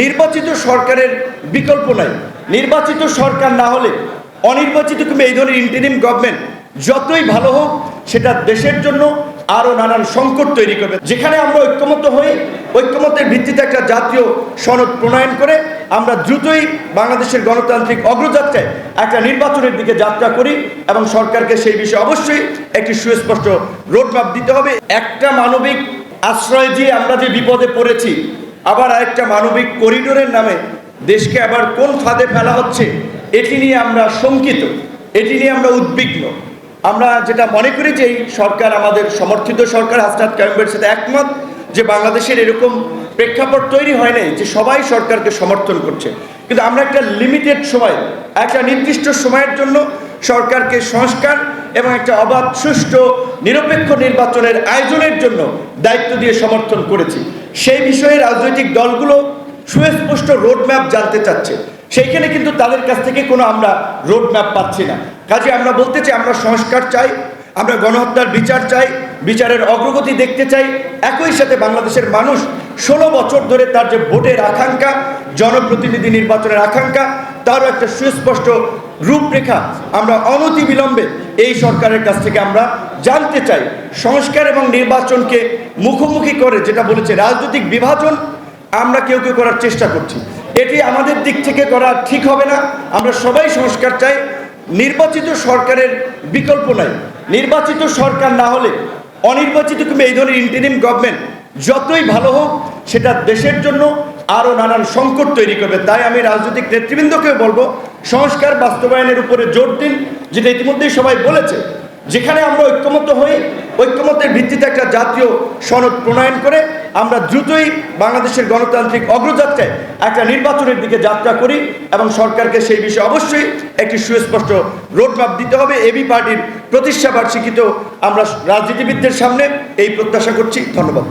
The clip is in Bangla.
নির্বাচিত সরকারের বিকল্প নাই। নির্বাচিত সরকার না হলে অনির্বাচিত কিংবা এই ধরনের ইন্টারিম গভর্নমেন্ট যতই ভালো হোক, সেটা দেশের জন্য আরও নানান সংকট তৈরি করবে। যেখানে আমরা ঐক্যমত হয়ে ঐক্যমতের ভিত্তিতে একটা জাতীয় সনদ প্রণয়ন করে আমরা দ্রুতই বাংলাদেশের গণতান্ত্রিক অগ্রযাত্রায় একটা নির্বাচনের দিকে যাত্রা করি এবং সরকারকে সেই বিষয়ে অবশ্যই একটি সুস্পষ্ট রোডম্যাপ দিতে হবে। একটা মানবিক আশ্রয় দিয়ে আমরা যে বিপদে পড়েছি আবার আরেকটা মানবিক করিডোরের নামে দেশকে আবার কোন ফাঁদে ফেলা হচ্ছে, এটি নিয়ে আমরা শঙ্কিত, এটি নিয়ে আমরা উদ্বিগ্ন। আমরা যেটা মনে করি যে সরকার আমাদের সমর্থিত সরকার, হাসনাত কারিমের সাথে একমত যে বাংলাদেশের এরকম প্রেক্ষাপট তৈরি হয় নাই যে সবাই সরকারকে সমর্থন করছে। কিন্তু আমরা একটা লিমিটেড সময়, একটা নির্দিষ্ট সময়ের জন্য সরকারকে সংস্কার এবং একটা অবাধ, সুষ্ঠু, নিরপেক্ষ নির্বাচনের আয়োজনের জন্য দায়িত্ব দিয়ে সমর্থন করেছি। সেই বিষয়ে রাজনৈতিক দলগুলো সুস্পষ্ট রোডম্যাপ জানতে চাচ্ছে। সেইখানে কিন্তু তাদের কাছ থেকে কোনো আমরা রোডম্যাপ পাচ্ছি না। কাজে আমরা বলতে চাই, আমরা সংস্কার চাই, আমরা গণহত্যার বিচার চাই, বিচারের অগ্রগতি দেখতে চাই। একই সাথে বাংলাদেশের মানুষ ষোলো বছর ধরে তার যে ভোটের আকাঙ্ক্ষা, জনপ্রতিনিধি নির্বাচনের আকাঙ্ক্ষা, তারও একটা সুস্পষ্ট রূপরেখা আমরা অনতি বিলম্বে এই সরকারের কাছ থেকে আমরা জানতে চাই, সংস্কার এবং নির্বাচনকে মুখোমুখি করে যেটা বলেছে রাজনৈতিক বিভাজন আমরা কেউ কেউ করার চেষ্টা করছি। এটি আমাদের দিক থেকে করা ঠিক হবে না। আমরা সবাই সংস্কার চাই। নির্বাচিত সরকারের বিকল্প নাই। নির্বাচিত সরকার না হলে অনির্বাচিত কিংবা এই ধরনের ইন্টারিম গভর্নমেন্ট যতই ভালো হোক, সেটা দেশের জন্য আরও নানান সংকট তৈরি করবে। তাই আমি রাজনৈতিক নেতৃবৃন্দকেও বলব সংস্কার বাস্তবায়নের উপরে জোর দিন, যেটা ইতিমধ্যেই সবাই বলেছে। যেখানে আমরা ঐক্যমত হই, ঐক্যমতের ভিত্তিতে একটা জাতীয় সনদ প্রণয়ন করে আমরা দ্রুতই বাংলাদেশের গণতান্ত্রিক অগ্রযাত্রায় একটা নির্বাচনের দিকে যাত্রা করি এবং সরকারকে সেই বিষয়ে অবশ্যই একটি সুস্পষ্ট রোডম্যাপ দিতে হবে। এবি পার্টির প্রতিষ্ঠা বার্ষিকীতেও আমরা রাজনীতিবিদদের সামনে এই প্রত্যাশা করছি। ধন্যবাদ।